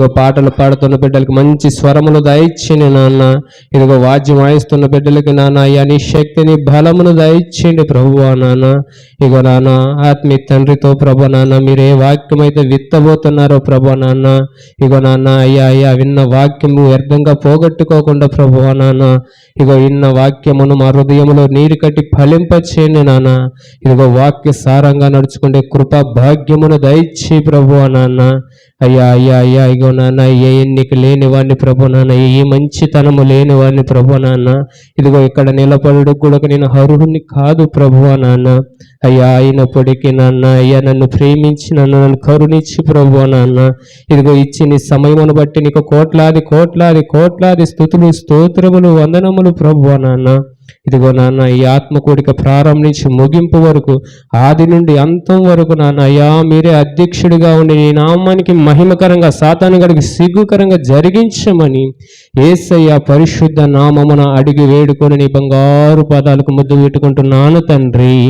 ఇదిగో పాటలు పాడుతున్న బిడ్డలకు మంచి స్వరములు దయచేయండి నాన్న. ఇదిగో వాద్యం వాయిస్తున్న బిడ్డలకి నాన్న అయ్యా నీ శక్తిని బలమును దయచ్చిండి ప్రభువా నాన్న. ఇగో నాన్న ఆత్మీయ తండ్రితో ప్రభు నాన్న మీరు ఏ వాక్యం అయితే విత్తబోతున్నారో ప్రభు నాన్న. ఇగో నాన్న అయ్యా అయ్యా విన్న వాక్యము వ్యర్థంగా పోగొట్టుకోకుండా ప్రభు నాన్న. ఇగో ఇన్న వాక్యమును మా హృదయములో నీరు కట్టి ఫలింపచేయండి నాన్న. ఇదిగో వాక్య సారంగా నడుచుకుంటే కృప భాగ్యమును దయచి ప్రభు నాన్న. అయ్యా అయ్యా అయ్యా ఇగో నాన్న ఏ ఎన్నిక లేని వాడిని ప్రభు నాన్న ఏ మంచితనము లేని వాడిని ప్రభు నాన్న. ఇదిగో ఇక్కడ నిలబడు కూడా నేను హరుని కాదు ప్రభు నాన్న. అయ్యా అయినప్పటికీ నాన్న అయ్యా నన్ను ప్రేమించి నన్ను నన్ను కరుణించి ప్రభు నాన్న. ఇదిగో ఇచ్చి నీ సమయమును బట్టి నీకు కోట్లాది కోట్లాది కోట్లాది స్థుతులు స్తోత్రములు వందనములు ప్రభు నాన్న. ఇదిగో నాన్న ఈ ఆత్మకూడిక ప్రారంభించి ముగింపు వరకు ఆది నుండి అంతం వరకు నాన్న అయ్యా మీరే అధ్యక్షుడిగా ఉండి నీ నామానికి మహిమకరంగా సాతాను గడికి సిగ్గుకరంగా జరిగించమని ఏసయ్య పరిశుద్ధ నామమున అడిగి వేడుకొని నీ బంగారు పాదాలకు ముద్దు పెట్టుకుంటున్నాను తండ్రి.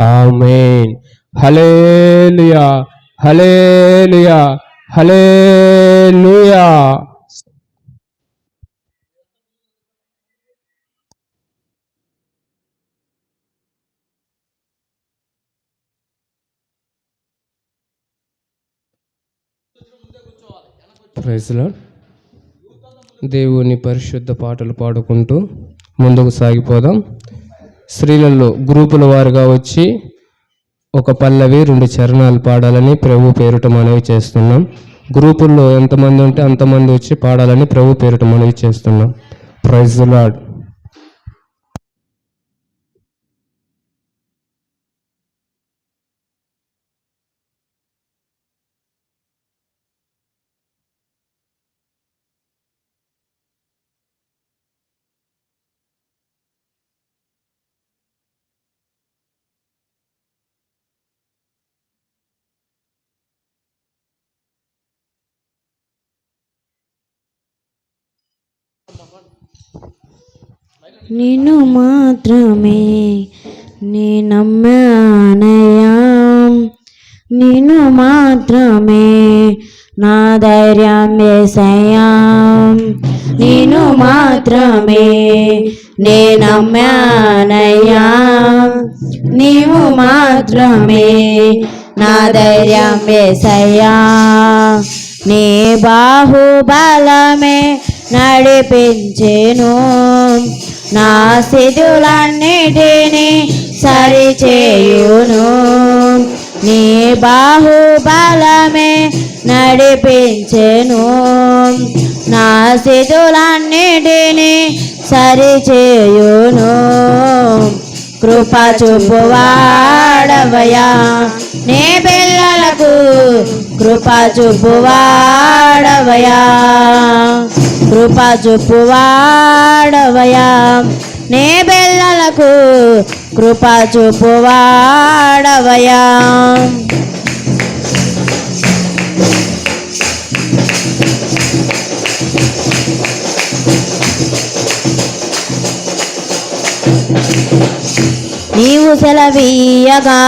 ఆమెన్. హలేలుయా హలేలుయా హలేలుయా ప్రైజ్లో దేవుని పరిశుద్ధ పాటలు పాడుకుంటూ ముందుకు సాగిపోదాం. స్త్రీలలో గ్రూపుల వారుగా వచ్చి ఒక పల్లవి రెండు చరణాలు పాడాలని ప్రభు పేరుట మనవి చేస్తున్నాం. గ్రూపుల్లో ఎంతమంది ఉంటే అంతమంది వచ్చి పాడాలని ప్రభు పేరుట మనవి చేస్తున్నాం. ప్రైజ్ లాడ్ నిన్ను మాత్రమే నీ నమ్మానయా నిన్ను మాత్రమే నా ధైర్యం వేసయ్యా. నిన్ను మాత్రమే నే నమ్మానయ్యా. నీవు మాత్రమే నా ధైర్యం వేసయ్యా. నీ బాహుబలమే నడిపించెను. నా స్థితులన్నిటినీ సరిచేయును. నీ బాహుబలమే నడిపించెను. నా స్థితులన్నిటినీ సరిచేయును. కృప చూపువాడవయా నే పిల్లలకు కృపా చూపువాడవయా కృపా చూపువాడవయా నే పిల్లలకు కృపా చూపువాడవయా నీవు సెలవీయగా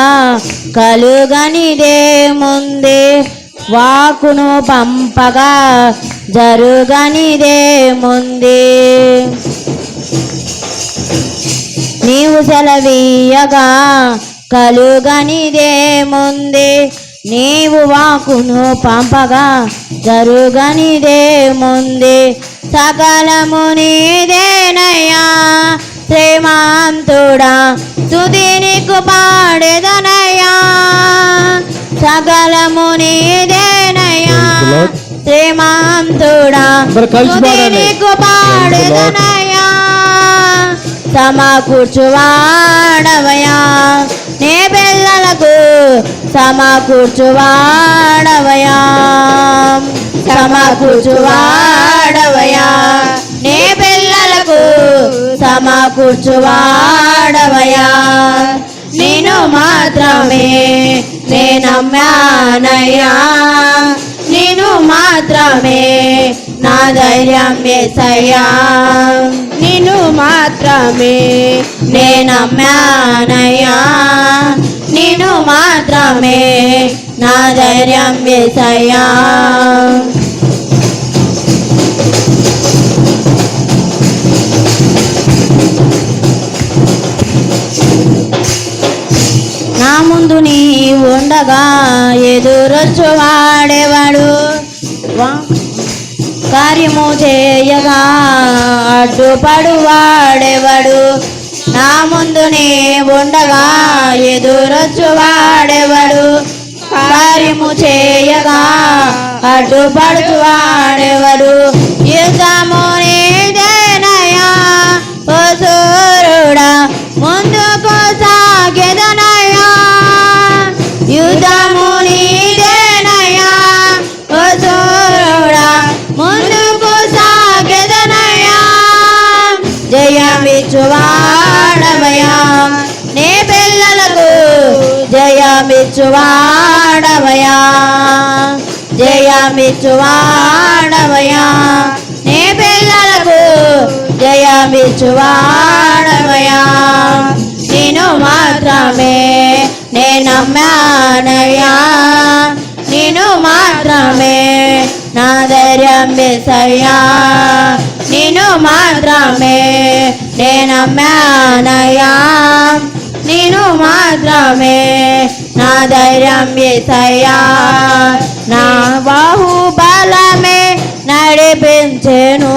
కలుగనిదే ముందే వాకును పంపగా జరుగనిదే ముందే. నీవు సెలవీయగా కలుగనిదే ముందే నీవు వాకును పంపగా జరుగనిదే ముందే సకలము నీదేనయ్యా. శ్రీమాంతుడా తుది నీకు పాడేదనయ్యా. సకలము నీదేనయ్యా. శ్రీమాంతుడా తుది. నీకు పాడేదనయ్యా. సమకూర్చువాడవయా నే పిల్లలకు సమకూర్చువాడవయా. సమకూర్చువాడవయా. నే పిల్లలకు సమకూర్చువాడవయా. నేను మాత్రమే నేనమ్మానయ్యా నేను మాత్రమే నా ధైర్యం ఏసయ్యా నిన్ను మాత్రమే నేనమ్మానయ్యా నిన్ను మాత్రమే నా ధైర్యం ఏసయ్యా నా ముందు నీ ఉండగా ఎదురొచ్చువాడేవాడు వా కార్యము చేయగా అడ్డుపడువాడెవడు? నా ముందునే ఉండగా ఎదురొచ్చు వాడేవాడు కార్యము చేయగా అడ్డుపడుచు వాడేవాడు జయమిచ్చువాడవయా జయమిచ్చువాడవయా నీ పిల్లలకు జయమిచ్చువాడవయా నేను మాత్రమే నే నేనమ్మానయ్యా. నేను మాత్రమే నా ధైర్యం వేసయ్యా. నేను మాత్రమే నే నేనమ్మానయ్యా. నేను మాత్రమే నా ధైర్యం వేసయ్యా నా బాహుబలమే నడిపించెను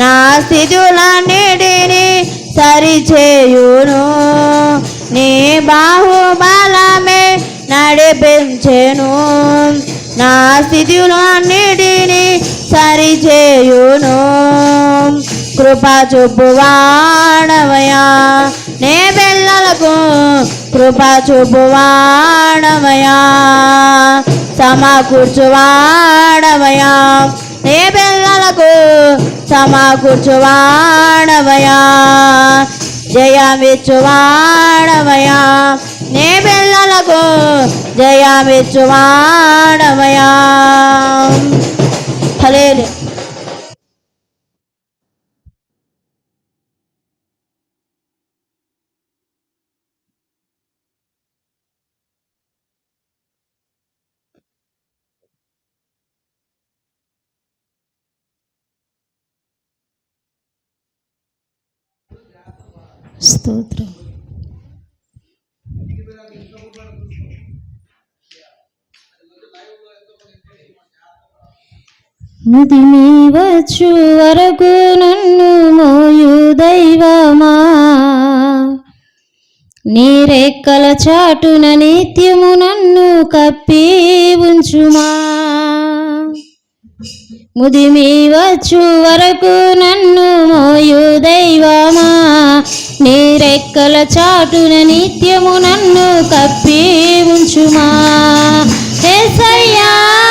నా స్థితులన్నిటిని సరిచేయును నీ బాహుబలమే నడిపించెను నా స్థితులన్నిటిని సరిచేయును కృప చూపువాడవయా నే పిల్లలకు కృప చూపువాడవయా. సమకూర్చువాడవయా నే పిల్లలకు సమకూర్చువాడవయా జయమిచ్చువాడవయా నే పిల్లలకు జయమిచ్చువాడవయా హలే స్తోత్రం. ముదిమి వచ్చు వరకు నన్ను మోయు దైవమా? నీరెక్కల చాటున నిత్యము నన్ను కప్పి ఉంచుమా? ముదిమి వచ్చు వరకు నన్ను మోయు దైవమా? నీరెక్కల చాటున నిత్యము నన్ను కప్పి ఉంచుమా? ఏసయ్యా!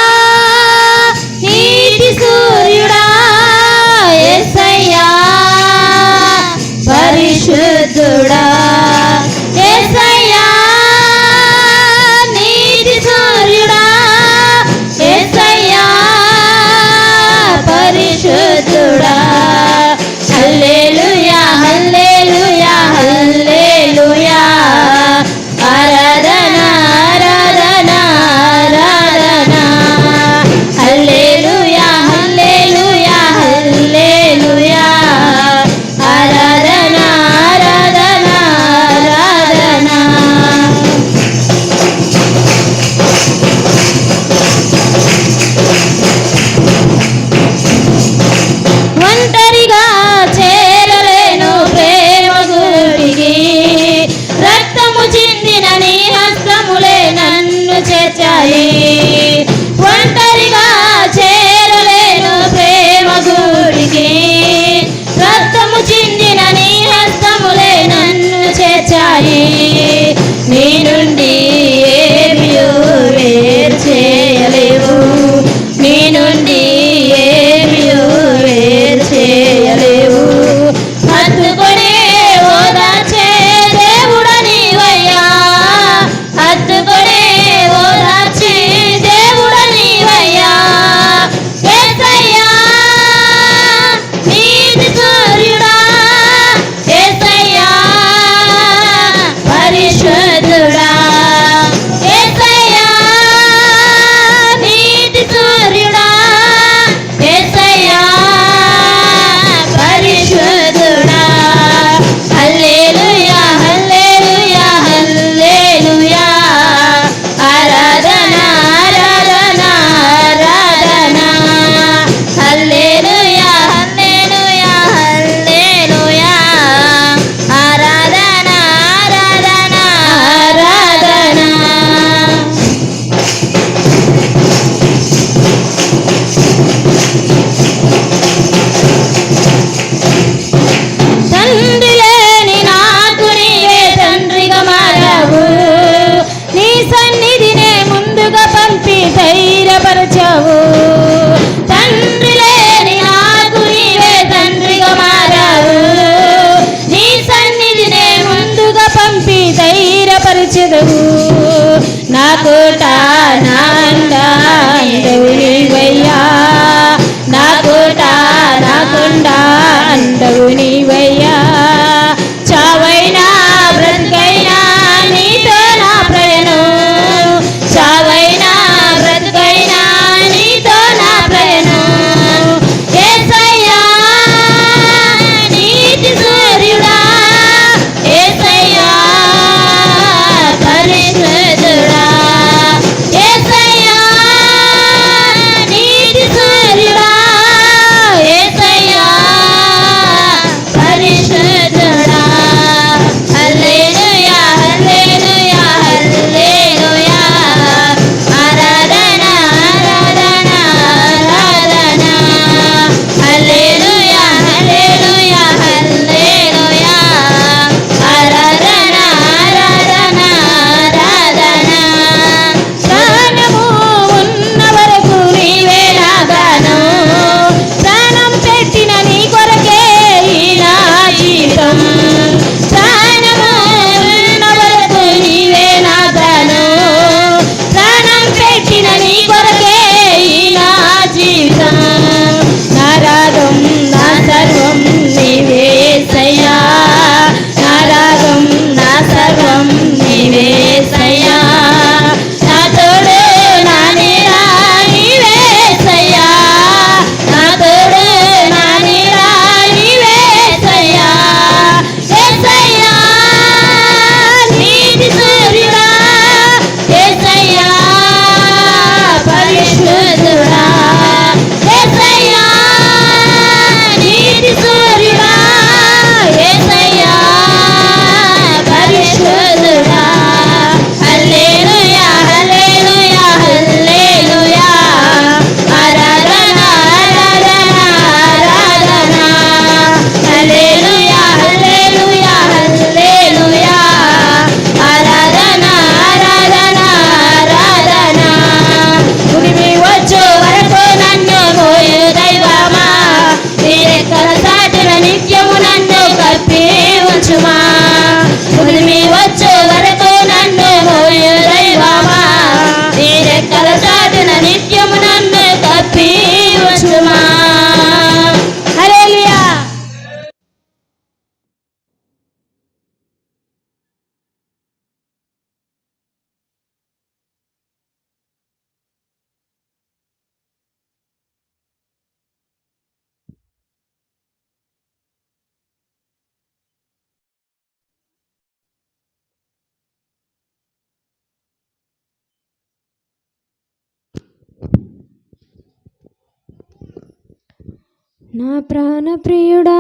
నా ప్రాణ ప్రియుడా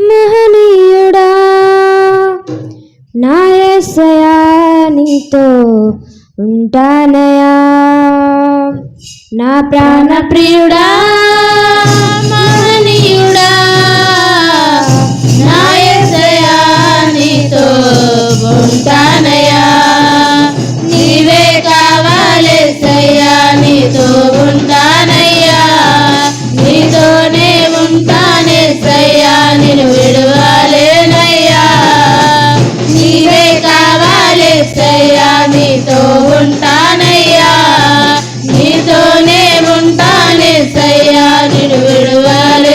మహనీయుడా నా ఎస్సయా నీతో ఉంటానయా. నా ప్రాణ ప్రియుడా ఉంటానయ్యా. నీతోనే ఉంటానే సయ్యా. నిన్ను విడువాలి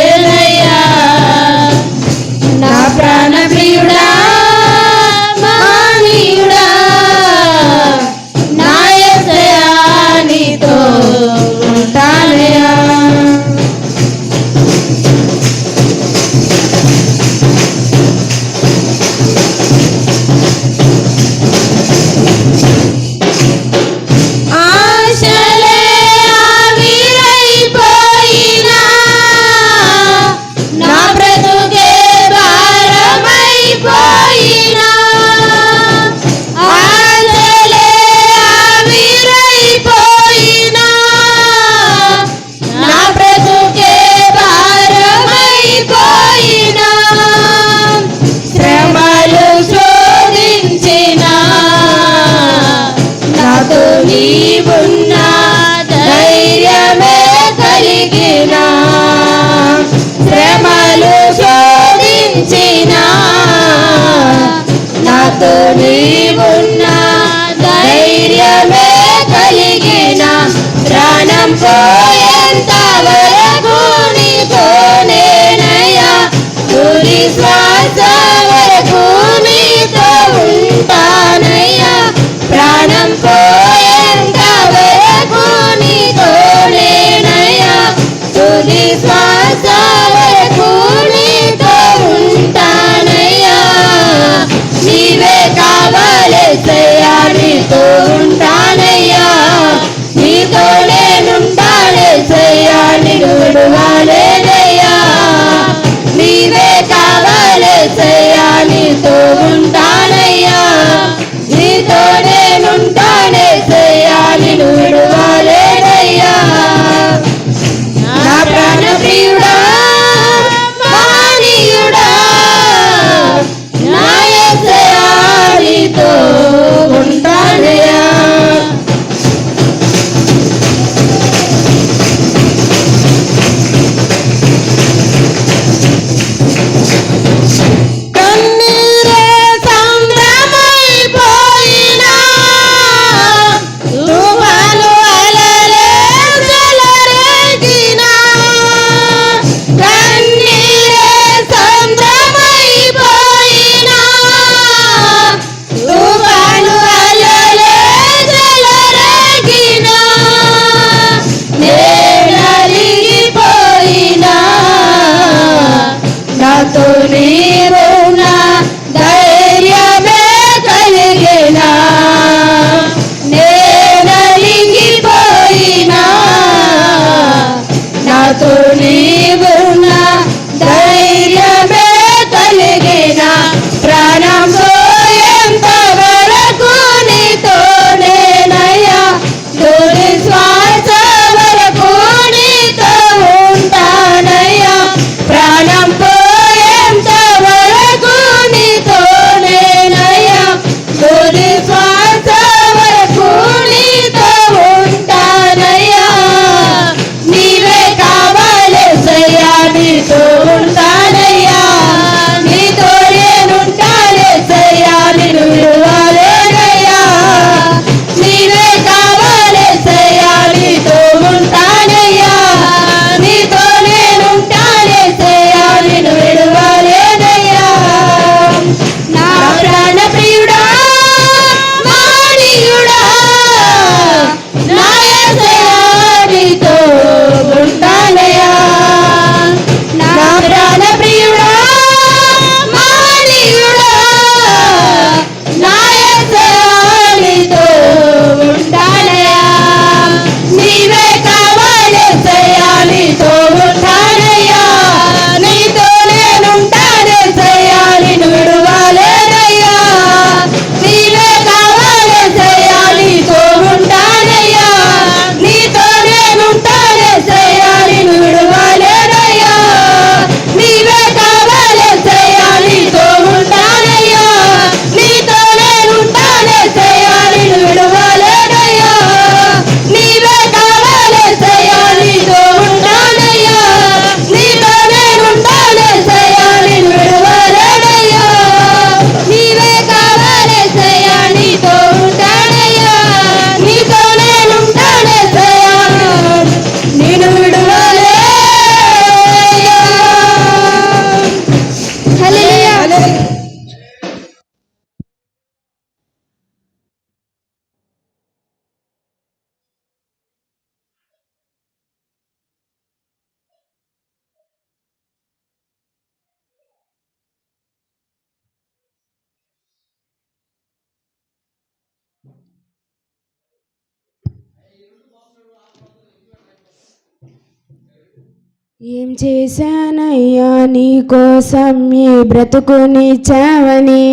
ఏం చేశానయ్యా నీ కోసం ఈ బ్రతుకునిచ్చావని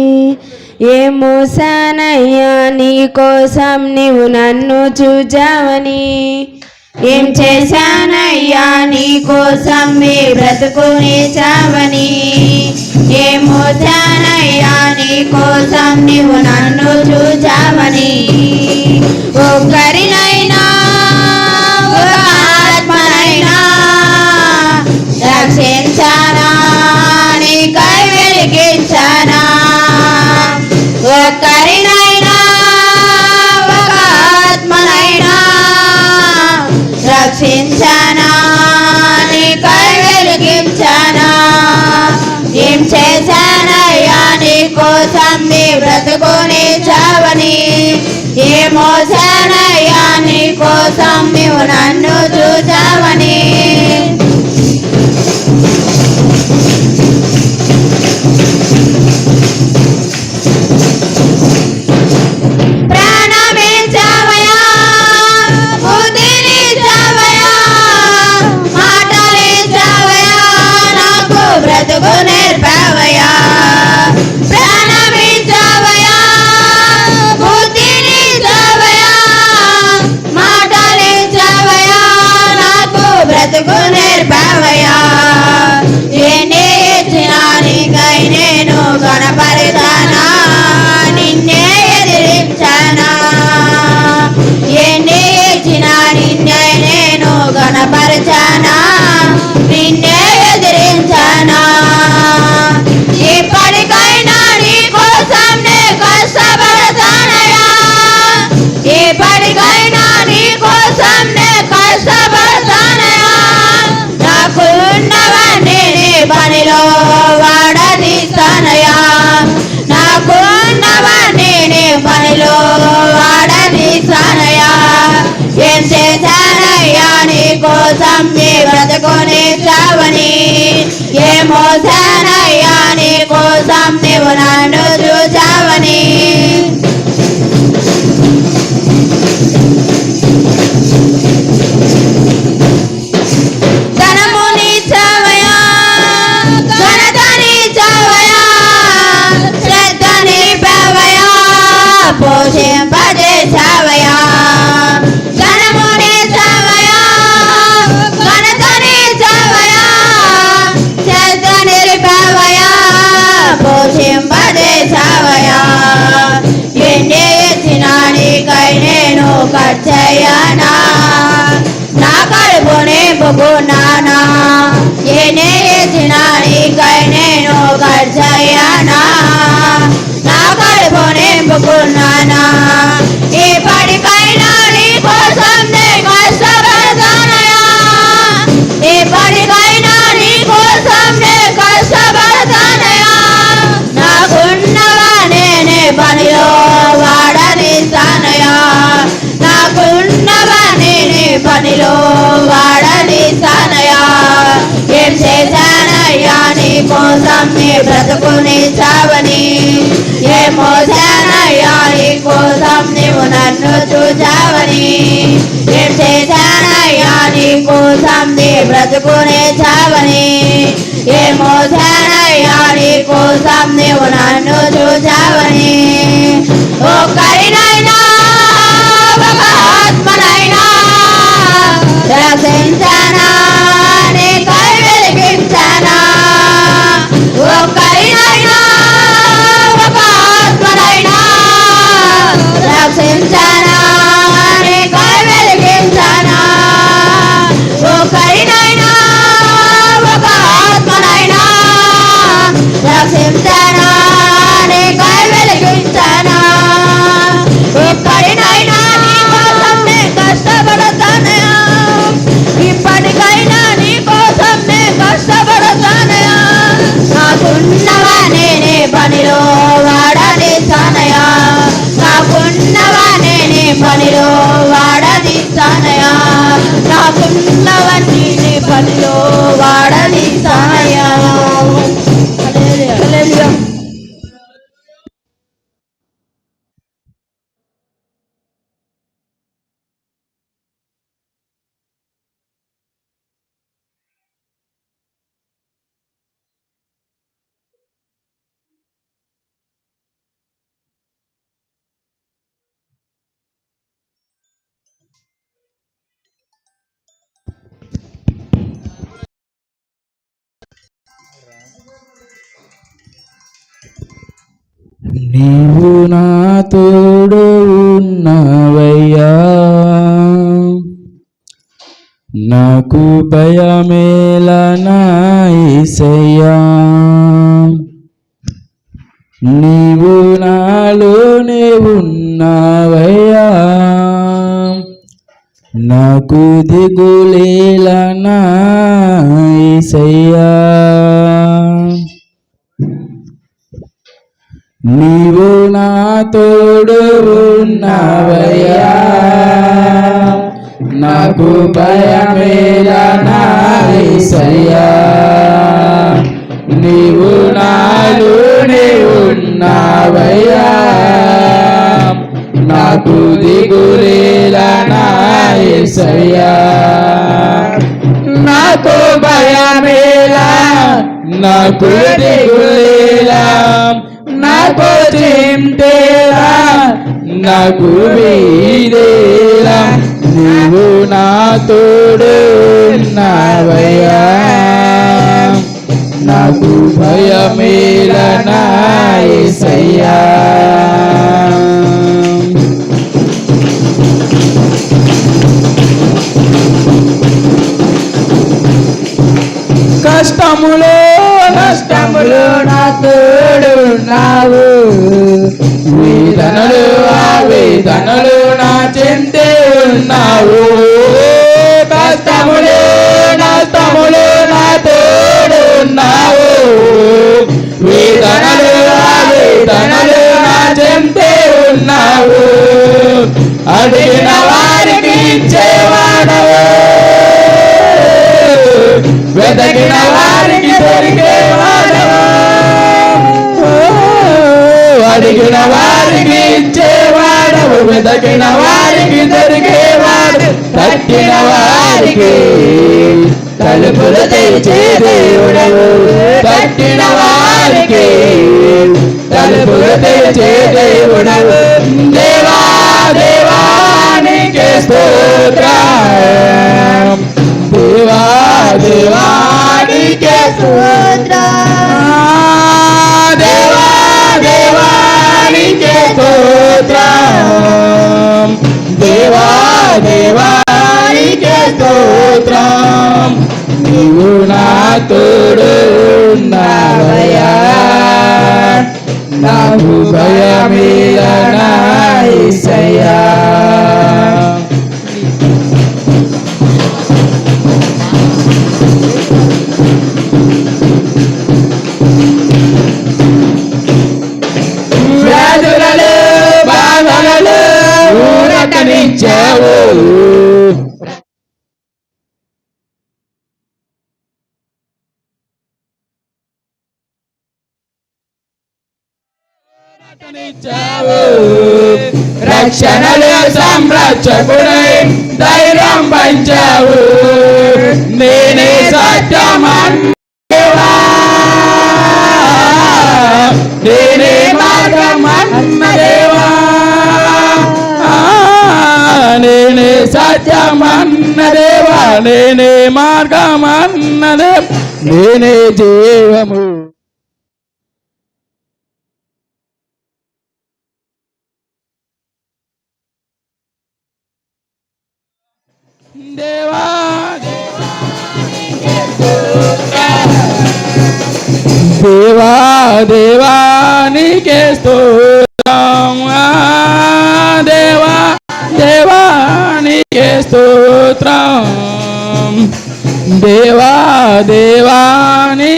ఏం మోసానయ్యా నీ కోసం నీవు నన్ను చూచావని? ఏం చేశానయ్యా నీ కోసం మీ బ్రతుకునిచ్చావని ఏం మోసానయ్యా నీ కోసం నీవు నన్ను చూచావని? ఒక్కరినై మోసాన్ని బ్రతుకుని చావని ఏ మోసానయ్యా నీ కోసం నీవు నన్ను చూచావని. కోసం నీ బ్రతుకుని చావని ఏ మోసానయ్యా నీ కోసం నీవు నన్ను birthday కోసం నీవు నన్ను నీవు నా తోడు ఉన్నవయ్యా. నాకు భయమేల నాయసయ్యా నీవు నాలోనే ఉన్నవయ్యా. నాకు దిగులేల నాయసయ్యా నీవు నా తోడు ఉన్నవయ్యా నాకు భయమేలా నాయసయ్యా నీవు నాలోనే ఉన్నవయ్యా. నాకు దిగులేలా నాయసయ్యా నాకు భయమేలా నాకు దిగులేలా. నాకు చింతేలా నాకు వీరేలా నీవు నా తోడు ఉన్నావయ్యా నాకు భయమేల నాయసయ్యా కష్టములో నష్టములో నా తోడున్నావు వేదనలు ఆ వేదనలు నా చెంతే ఉన్నావు. కష్టములో నష్టములో నా తోడున్నావు వేదనలు ఆ వేదనలు నా చెంతే ఉన్నావు. అడిగిన వారికి ఇచ్చేవాడవు వెతకిన వారికి దొరికేవాడవు అడిగిన వారికి ఇచ్చేవాడవు వెతకిన వారికి దొరికేవాడు తట్టిన వారికి తలుపులు తెరిచే దేవుడవు. తట్టిన వారికి తలుపులు తెరిచే దేవుడవు. దేవా దేవానికి స్తోత్రం. దేవా దేవా దేవా దేవా స్తోత్రం. నీవు నా తోడు ఉన్నావయ్యా నా నా ఊరటనిచ్చావు ఊరటనిచ్చావు. సంరక్షకుడై ధైర్యం పంచావు నేనే సత్యమన్ నేనే సత్యమన్నదేవా నేనే మార్గమన్నదే నేనే జీవము. దేవా దేవా దేవా నీకే స్తోత్రం. దేవా దేవాని